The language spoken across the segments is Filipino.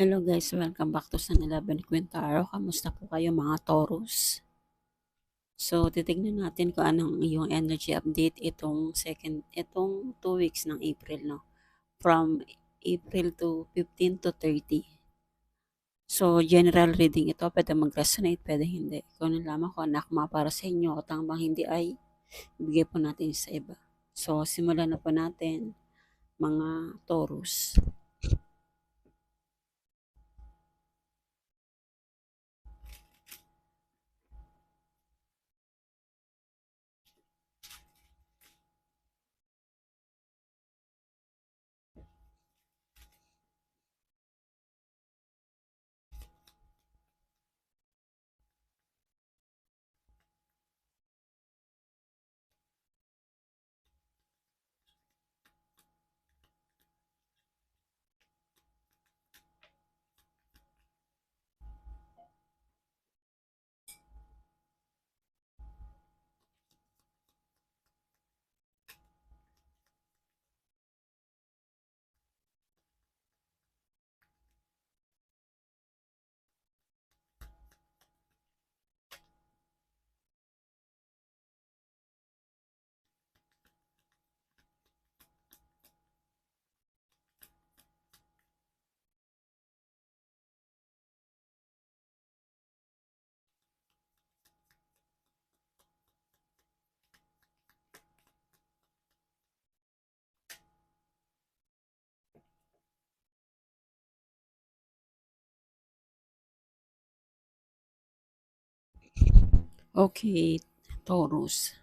Hello guys, welcome back to San 11 Quintaro. Kamusta po kayo mga Taurus? So, titignan natin kung anong yung energy update itong second, itong 2 weeks ng April, no? From April to 15 to 30. So, general reading ito. Pwede mag-resonate, pwede hindi. Kung ano lamang kung nakma para sa inyo o tangbang hindi ay ibigay po natin sa iba. So, simulan na po natin mga Taurus. Okay, Taurus.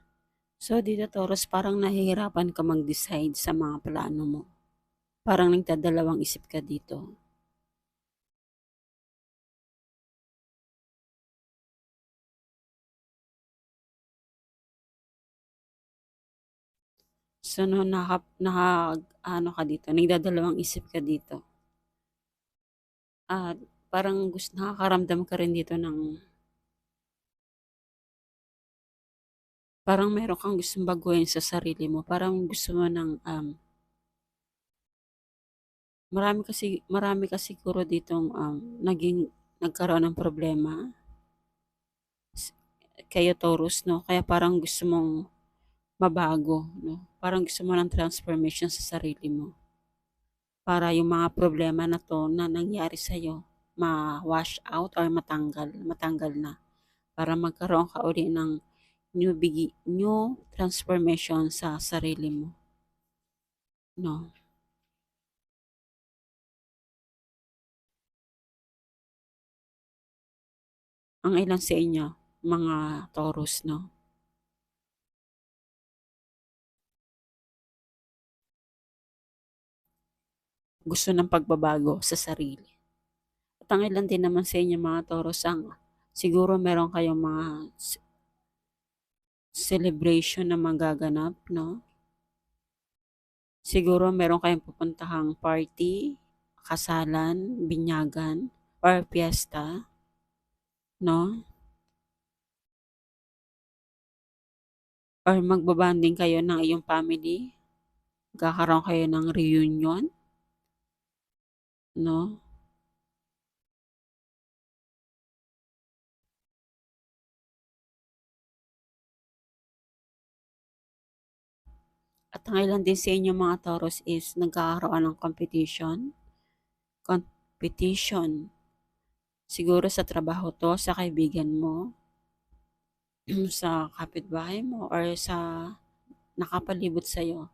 So, dito Taurus, parang nahihirapan ka mag-decide sa mga plano mo. Parang nagdadalawang isip ka dito. So, no, naka, naka, ano ka dito, nagdadalawang isip ka dito. At parang gusto, nakakaramdam ka rin dito ng parang meron kang gustong baguhin sa sarili mo. Parang gusto mo ng um, marami kasi marami kasi siguro ditong um, naging nagkaroon ng problema kayo Taurus no kaya parang gusto mong mabago no parang gusto mo ng transformation sa sarili mo para yung mga problema na to na nangyari sa iyo ma-wash out or matanggal matanggal na para magkaroon ka uli ng new bigi new transformation sa sarili mo no ang ilan sa inyo, mga Taurus, no? Gusto ng pagbabago sa sarili. At ang ilan din naman sa inyo, mga Taurus, ang siguro meron kayong mga celebration na magaganap, no? Siguro meron kayong pupuntahang party, kasalan, binyagan, or fiesta no? Or magbabanding kayo ng iyong family. Kakaroon kayo ng reunion. No? At din sa inyo mga Taurus is nagkakaroon ng competition. Competition Siguro sa trabaho to, sa kaibigan mo, sa kapitbahay mo, or sa nakapalibot sa'yo.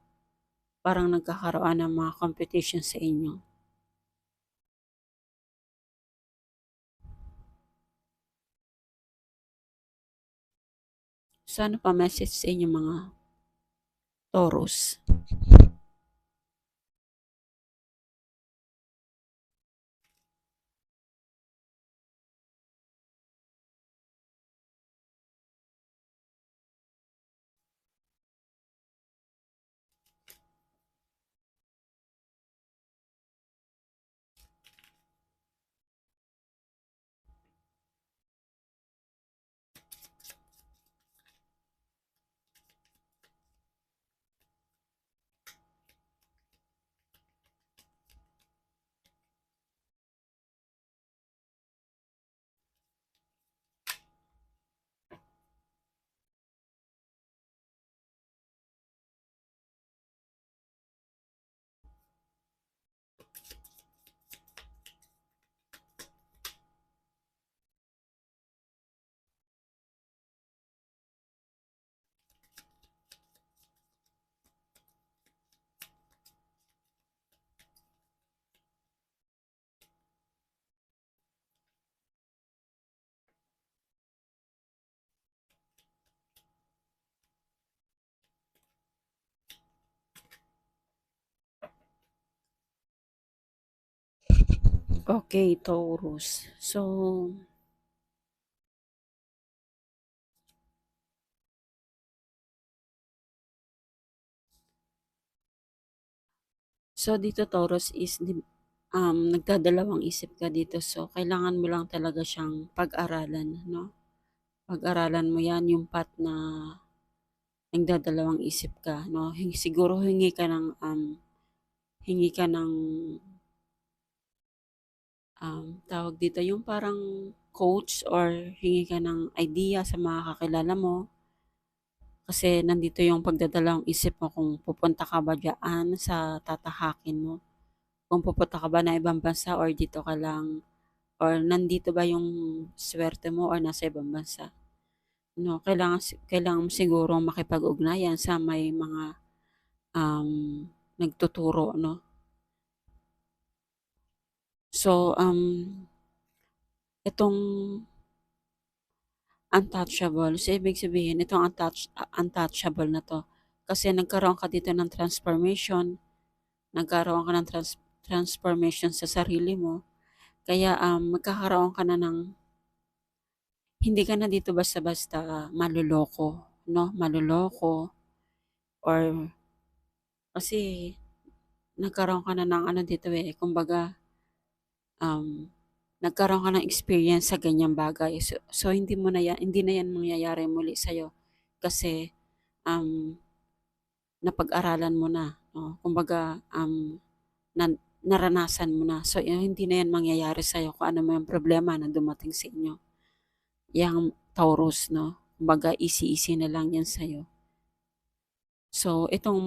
Parang nagkakaroon ng mga competition sa inyo. So ano pa message sa inyo mga Taurus? Okay, Taurus. So, so dito Taurus is um, nagdadalawang isip ka dito. So, kailangan mo lang talaga siyang pag-aralan, no? Pag-aralan mo yan, yung path na nagdadalawang isip ka, no? Siguro hingi ka ng, um, hingi ka ng, um, tawag dito, yung parang coach or hingi ka ng idea sa mga kakilala mo. Kasi nandito yung pagdadalawang isip mo kung pupunta ka ba dyan sa tatahakin mo kung pupunta ka ba ng ibang bansa or dito ka lang or nandito ba yung swerte mo or nasa ibang bansa. No, kailangan kailangan siguro makipag-ugnayan sa may mga um, nagtuturo, no. So, um, itong untouchable, so ibig sabihin, itong untouch, untouchable na to, kasi nagkaroon ka dito ng transformation, nagkaroon ka ng trans, transformation sa sarili mo. Kaya um, magkakaroon ka na ng hindi ka na dito basta-basta maluloko, no? Maluloko or kasi nagkaroon ka na ng ano dito eh, kumbaga um, nagkaroon ka ng experience sa ganyang bagay. So, so hindi mo na yan, hindi na yan mangyayari muli sa'yo kasi um, napag-aralan mo na. No? Kumbaga, um, na, naranasan mo na. So, hindi na yan mangyayari sa'yo kung ano may problema na dumating sa inyo. Yang Taurus, no? Baga, easy-easy na lang yan sa'yo. So, itong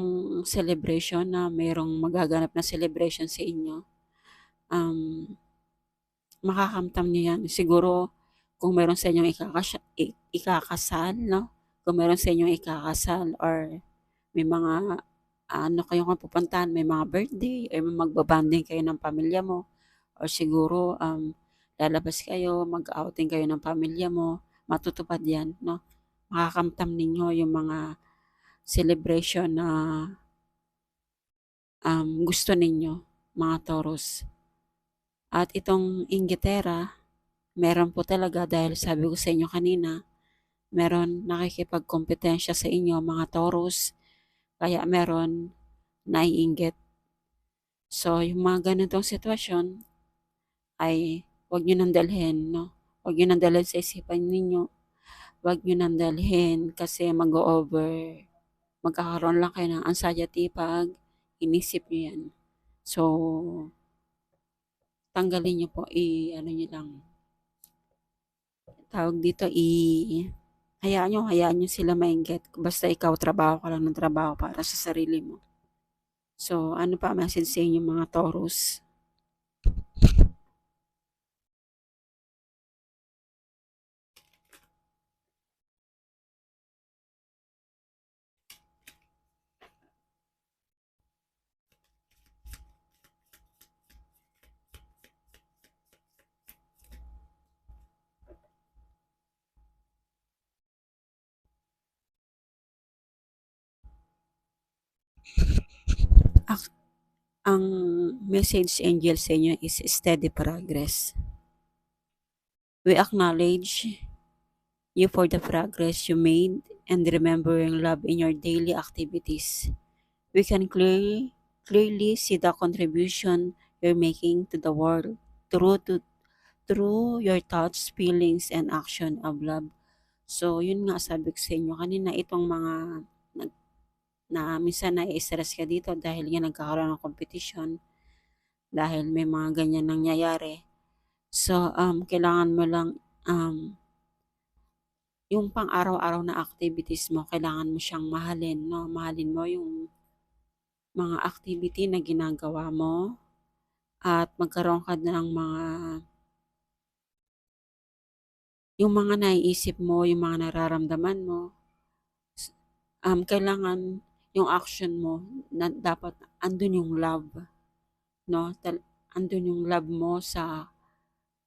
celebration na mayroong magaganap na celebration sa inyo, um, makakamtam niyo yan. Siguro, kung meron sa inyong ikakasal, ikakasal, no? Kung meron sa inyong ikakasal or may mga ano kayo kung pupuntahan, may mga birthday, or magbabanding kayo ng pamilya mo, or siguro um, lalabas kayo, mag-outing kayo ng pamilya mo, matutupad yan, no? Makakamtam ninyo yung mga celebration na um, gusto ninyo, mga Taurus. At itong Ingitera, meron po talaga dahil sabi ko sa inyo kanina, meron nakikipagkompetensya sa inyo, mga Taurus, kaya meron naiinggit. So, yung mga ganitong sitwasyon ay huwag nyo nang dalhin, no? Huwag nyo nang dalhin sa isipan ninyo. Huwag nyo nang dalhin kasi mag-over. Magkakaroon lang kayo ng anxiety pag inisip nyo yan. So, tanggalin nyo po, i, ano nyo lang, tawag dito, i, hayaan nyo, hayaan nyo sila mainggit. Basta ikaw, trabaho ka lang ng trabaho para sa sarili mo. So, ano pa message sa inyo mga Taurus? Ang message angel sa inyo is steady progress. We acknowledge you for the progress you made and remembering love in your daily activities. We can clearly, clearly see the contribution you're making to the world through, to, through your thoughts, feelings, and action of love. So, yun nga sabi ko sa inyo kanina, itong mga na minsan na-stress ka dito dahil nga nagkakaroon ng competition, dahil may mga ganyan nangyayari. So, um, kailangan mo lang, um, yung pang araw-araw na activities mo, kailangan mo siyang mahalin, no? Mahalin mo yung mga activity na ginagawa mo at magkaroon ka ng mga yung mga naiisip mo, yung mga nararamdaman mo, um, kailangan yung action mo na dapat andun yung love no? Tal- andun yung love mo sa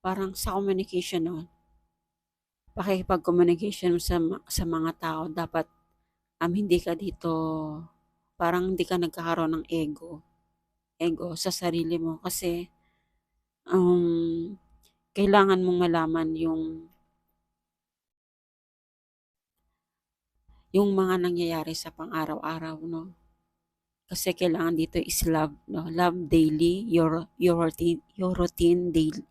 parang sa communication no pakikipag-communication sa sa mga tao dapat um, hindi ka dito parang hindi ka nagkakaroon ng ego ego sa sarili mo. Kasi um, kailangan mong malaman yung yung mga nangyayari sa pang-araw-araw, no? Kasi kailangan dito is love, no? Love daily, your, your routine, your routine daily.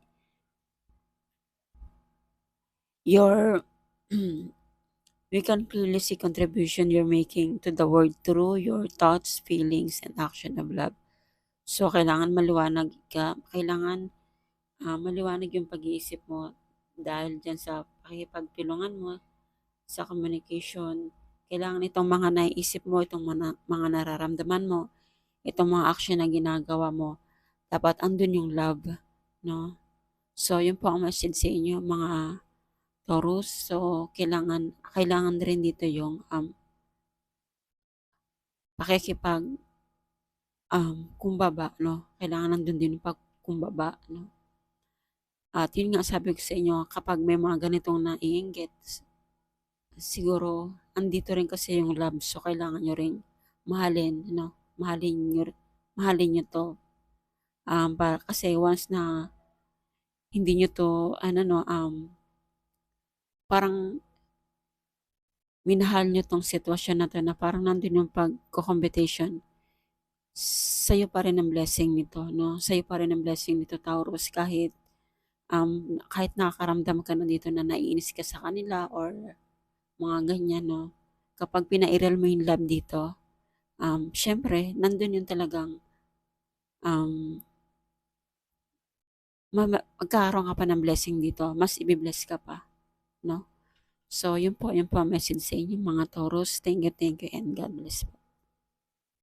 Your, we can clearly see contribution you're making to the world through your thoughts, feelings, and action of love. So, kailangan maliwanag ka, kailangan ah, maliwanag yung pag-iisip mo dahil dyan sa pakipagtulungan mo sa communication. Kailangan itong mga naiisip mo, itong mga, mga nararamdaman mo, itong mga action na ginagawa mo, dapat andun yung love, no? So, yun po ang message sa inyo, mga Taurus. So, kailangan, kailangan rin dito yung um, pakikipag um, kumbaba, no? Kailangan nandun din yung pagkumbaba, no? At yun nga sabi ko sa inyo, kapag may mga ganitong naiinggit, siguro, andito rin kasi yung love. So, kailangan nyo rin mahalin, no? Mahalin nyo, mahalin nyo to. Um, para, kasi once na hindi nyo to, ano no, um, parang minahal nyo tong sitwasyon na to na parang nandun yung pagko-competition sa'yo pa rin ang blessing nito, no? Sa'yo pa rin ang blessing nito, Taurus, kahit um, kahit nakakaramdam ka na dito na naiinis ka sa kanila or mga ganyan, no? Kapag pinairal mo yung love dito, um, syempre, nandun yung talagang um, magkakaroon ka pa ng blessing dito, mas ibibless ka pa, no? So, yun po, yun po ang message sa inyo mga Taurus. Thank you, thank you, and God bless po.